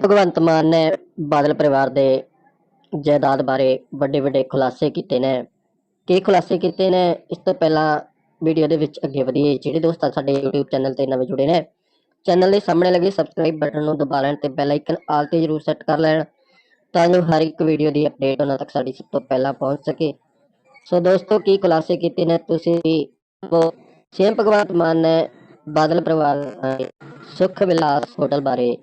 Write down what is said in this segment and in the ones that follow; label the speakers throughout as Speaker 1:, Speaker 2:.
Speaker 1: ਭਗਵੰਤ ਮਾਨ ਨੇ ਬਾਦਲ ਪਰਿਵਾਰ ਦੇ ਜਾਇਦਾਦ ਬਾਰੇ ਵੱਡੇ ਵੱਡੇ ਖੁਲਾਸੇ ਕੀਤੇ ਨੇ। ਕੀ ਖੁਲਾਸੇ ਕੀਤੇ ਨੇ? ਇਸ ਤੋਂ ਪਹਿਲਾਂ ਵੀਡੀਓ ਦੇ ਵਿੱਚ ਅੱਗੇ ਵਧੀਏ। ਜਿਹੜੇ ਦੋਸਤ ਸਾਡੇ YouTube ਚੈਨਲ ਤੇ ਨਵੇਂ ਜੁੜੇ ਨੇ, ਚੈਨਲ ਦੇ ਸਾਹਮਣੇ ਲੱਗੇ ਸਬਸਕ੍ਰਾਈਬ ਬਟਨ ਨੂੰ ਦਬਾ ਲੈਣ ਤੇ ਬੈਲ ਆਈਕਨ ਆਲ ਤੇ ਜ਼ਰੂਰ ਸੈੱਟ ਕਰ ਲੈਣ ਤਾਂ ਜੋ ਹਰ ਇੱਕ ਵੀਡੀਓ ਦੀ ਅਪਡੇਟ ਉਹਨਾਂ ਤੱਕ ਸਾਡੀ ਸਭ ਤੋਂ ਪਹਿਲਾਂ ਪਹੁੰਚ ਸਕੇ। ਸੋ ਦੋਸਤੋ, ਕੀ ਖੁਲਾਸੇ ਕੀਤੇ ਨੇ? ਤੁਸੀਂ ਉਹ ਸੀਐਮ ਭਗਵੰਤ ਮਾਨ ਨੇ ਬਾਦਲ ਪਰਿਵਾਰ ਦੇ ਸੁਖ ਵਿਲਾਸ ਹੋਟਲ ਬਾਰੇ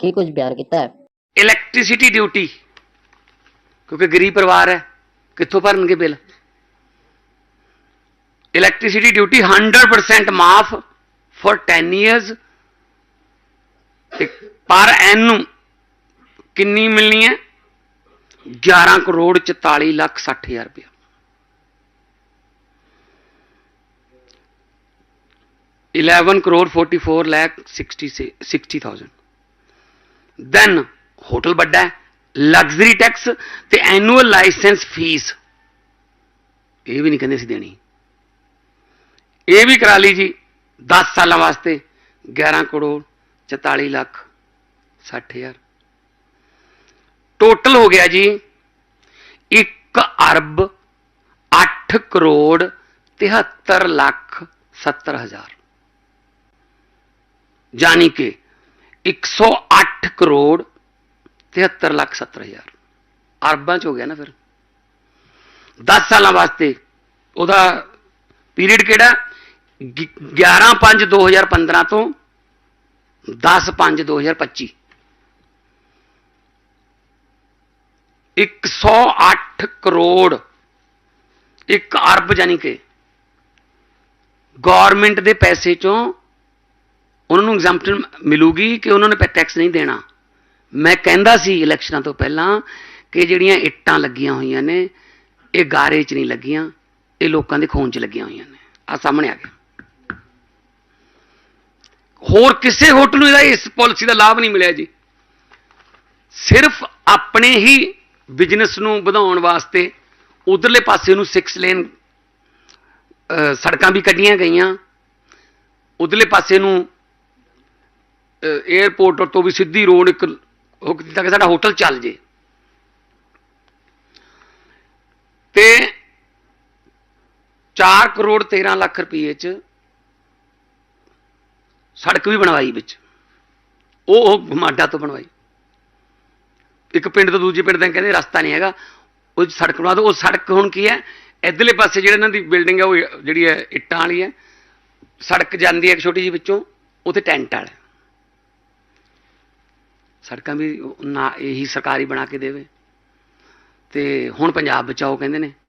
Speaker 1: ਕੀ ਕੁਝ ਬਿਆਨ ਕੀਤਾ ਹੈ?
Speaker 2: ਇਲੈਕਟ੍ਰਿਸਿਟੀ ਡਿਊਟੀ ਕਿਉਂਕਿ ਗਰੀਬ ਪਰਿਵਾਰ ਹੈ, ਕਿੱਥੋਂ ਭਰਨਗੇ ਬਿੱਲ? ਇਲੈਕਟ੍ਰਿਸਿਟੀ ਡਿਊਟੀ 100% ਮਾਫ ਫॉर 10 ਇਅਰਸ ਤੇ ਪਰ ਐਨੂ ਕਿੰਨੀ ਮਿਲਣੀ ਹੈ? 11 ਕਰੋੜ 44 ਲੱਖ 60 ਹਜ਼ਾਰ ਰੁਪਇਆ। Eleven crore forty-four lakh sixty sixty thousand. Then hotel ਵੱਡਾ ਹੈ ਲਗਜ਼ਰੀ ਟੈਕਸ ਤੇ ਐਨੂਅਲ ਲਾਇਸੈਂਸ ਫੀਸ ਇਹ ਵੀ ਨਹੀਂ ਕਹਿੰਦੇ ਸੀ ਦੇਣੀ। ਇਹ ਵੀ ਕਰਾ ਲਈ ਜੀ 10 ਸਾਲਾਂ ਵਾਸਤੇ 11 ਕਰੋੜ 44 ਲੱਖ 60 ਹਜ਼ਾਰ। ਟੋਟਲ ਹੋ ਗਿਆ ਜੀ 1 ਅਰਬ 8 ਕਰੋੜ 73 ਲੱਖ 70 ਹਜ਼ਾਰ। ਜਾਨੀ ਕਿ 108 ਕਰੋੜ 73 ਲੱਖ 70 ਹਜ਼ਾਰ। ਅਰਬਾਂ ਚ ਹੋ ਗਿਆ ਨਾ ਫਿਰ। 10 ਸਾਲਾਂ ਵਾਸਤੇ। ਉਹਦਾ ਪੀਰੀਅਡ ਕਿਹੜਾ? 11 5 2015 ਤੋਂ 10 5 2025 108 ਕਰੋੜ 1 ਅਰਬ ਜਾਨੀ ਕਿ ਗਵਰਨਮੈਂਟ ਦੇ ਪੈਸੇ ਚੋਂ ਉਹਨਾਂ ਨੂੰ ਐਗਜ਼ੈਂਪਸ਼ਨ ਮਿਲੂਗੀ ਕਿ ਉਹਨਾਂ ਨੇ ਟੈਕਸ ਨਹੀਂ ਦੇਣਾ। ਮੈਂ ਕਹਿੰਦਾ ਸੀ ਇਲੈਕਸ਼ਨਾਂ ਤੋਂ ਪਹਿਲਾਂ ਕਿ ਜਿਹੜੀਆਂ ਇੱਟਾਂ ਲੱਗੀਆਂ ਹੋਈਆਂ ਨੇ, ਇਹ ਗਾਰੇ 'ਚ ਨਹੀਂ ਲੱਗੀਆਂ, ਇਹ ਲੋਕਾਂ ਦੇ ਖੂਨ 'ਚ ਲੱਗੀਆਂ ਹੋਈਆਂ ਨੇ। ਆ ਸਾਹਮਣੇ ਆ ਗਿਆ। ਹੋਰ ਕਿਸੇ ਹੋਟਲ ਨੂੰ ਇਹਦਾ ਇਸ ਪਾਲਿਸੀ ਦਾ ਲਾਭ ਨਹੀਂ ਮਿਲਿਆ ਜੀ। ਸਿਰਫ ਆਪਣੇ ਹੀ ਬਿਜ਼ਨਸ ਨੂੰ ਵਧਾਉਣ ਵਾਸਤੇ ਉਧਰਲੇ ਪਾਸੇ ਨੂੰ 6 ਲੇਨ ਸੜਕਾਂ ਵੀ ਕੱਢੀਆਂ ਗਈਆਂ। ਉਧਰਲੇ ਪਾਸੇ ਨੂੰ 에어ਪੋਰਟ ਤੋਂ ਵੀ ਸਿੱਧੀ ਰੋਡ ਇੱਕ ਉਹ ਕੀਤਾ ਕਿ ਸਾਡਾ ਹੋਟਲ ਚੱਲ ਜੇ। ਤੇ 4 ਕਰੋੜ 13 ਲੱਖ ਰੁਪਏ ਚ ਸੜਕ ਵੀ ਬਣਵਾਈ ਵਿੱਚ। ਉਹ ਉਹ ਮਾਡਾ ਤੋਂ ਬਣਵਾਈ। ਇੱਕ ਪਿੰਡ ਤੋਂ ਦੂਜੇ ਪਿੰਡ ਤੱਕ ਕਹਿੰਦੇ ਰਸਤਾ ਨਹੀਂ ਹੈਗਾ। ਉਹ ਸੜਕ ਬਣਾ ਦੋ। ਉਹ ਸੜਕ ਹੁਣ ਕੀ ਹੈ? ਇਧਰਲੇ ਪਾਸੇ ਜਿਹੜੇ ਇਹਨਾਂ ਦੀ ਬਿਲਡਿੰਗ ਹੈ ਉਹ ਜਿਹੜੀ ਹੈ ਇੱਟਾਂ ਵਾਲੀ ਹੈ, ਸੜਕ ਜਾਂਦੀ ਹੈ ਇੱਕ ਛੋਟੀ ਜਿਹੀ ਵਿੱਚੋਂ, ਉੱਥੇ ਟੈਂਟ ਵਾਲਾ। ਸੜਕਾਂ ਵੀ ਨਾ ਇਹੀ ਸਰਕਾਰੀ ਬਣਾ ਕੇ ਦੇਵੇ। ਅਤੇ ਹੁਣ ਪੰਜਾਬ ਬਚਾਓ ਕਹਿੰਦੇ ਨੇ।